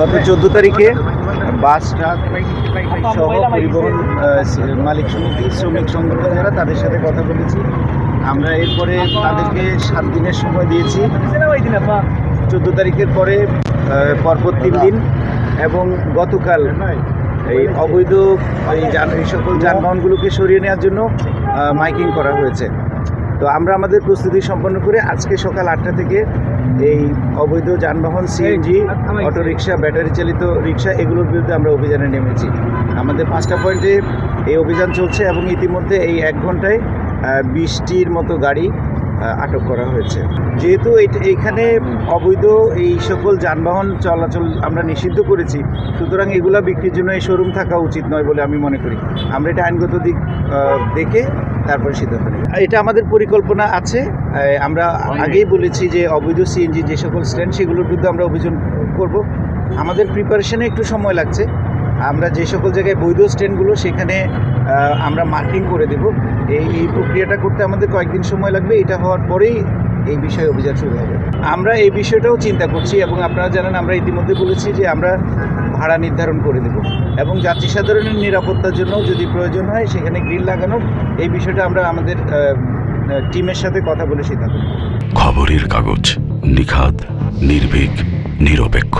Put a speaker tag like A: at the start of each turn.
A: গত চোদ্দ তারিখে বাস, ট্রাক সহ পরিবহন মালিক সমিতি, শ্রমিক সংগঠন যারা তাদের সাথে কথা বলেছি। আমরা এরপরে তাদেরকে সাত দিনের সময় দিয়েছি। চোদ্দ তারিখের পরে পরপর তিন দিন এবং গতকাল এই অবৈধ এই সকল যানবাহনগুলোকে সরিয়ে নেওয়ার জন্য মাইকিং করা হয়েছে। তো আমরা আমাদের প্রস্তুতি সম্পন্ন করে আজকে সকাল আটটা থেকে এই অবৈধ যানবাহন সিএনজি অটোরিকশা ব্যাটারি চালিত রিক্সা এগুলোর বিরুদ্ধে আমরা অভিযানে নেমেছি। আমাদের পাঁচটা পয়েন্টে এই অভিযান চলছে এবং ইতিমধ্যে এই এক ঘন্টায় বিশটির মতো গাড়ি আটক করা হয়েছে। যেহেতু এইখানে অবৈধ এই সকল যানবাহন চলাচল আমরা নিষিদ্ধ করেছি সুতরাং এগুলা বিক্রির জন্য এই শোরুম থাকা উচিত নয় বলে আমি মনে করি। আমরা এটা আইনগত দিক দেখে তারপরে সিদ্ধান্ত নেবে। এটা আমাদের পরিকল্পনা আছে। আমরা আগেই বলেছি যে অবৈধ সিএনজি যে সকল স্ট্যান্ড সেগুলোর বিরুদ্ধে আমরা অভিযোগ করব। আমাদের প্রিপারেশনে একটু সময় লাগছে। আমরা যে সকল জায়গায় বৈধ স্ট্যান্ডগুলো সেখানে আমরা মার্কিং করে দেব। এই এই প্রক্রিয়াটা করতে আমাদের কয়েকদিন সময় লাগবে। এটা হওয়ার পরেই এই বিষয়ে অভিযান শুরু হবে। আমরা এই বিষয়টাও চিন্তা করছি এবং আপনারা জানেন, আমরা ইতিমধ্যে বলেছি যে আমরা ভাড়া নির্ধারণ করে দেব এবং যাত্রী সাধারণের নিরাপত্তার জন্য যদি প্রয়োজন হয়, সেখানে গ্রিল লাগানো এই বিষয়টা আমরা আমাদের টিমের সাথে কথা বলে সিদ্ধান্ত
B: খবরের কাগজ নিখাত নির্ভীক, নিরপেক্ষ।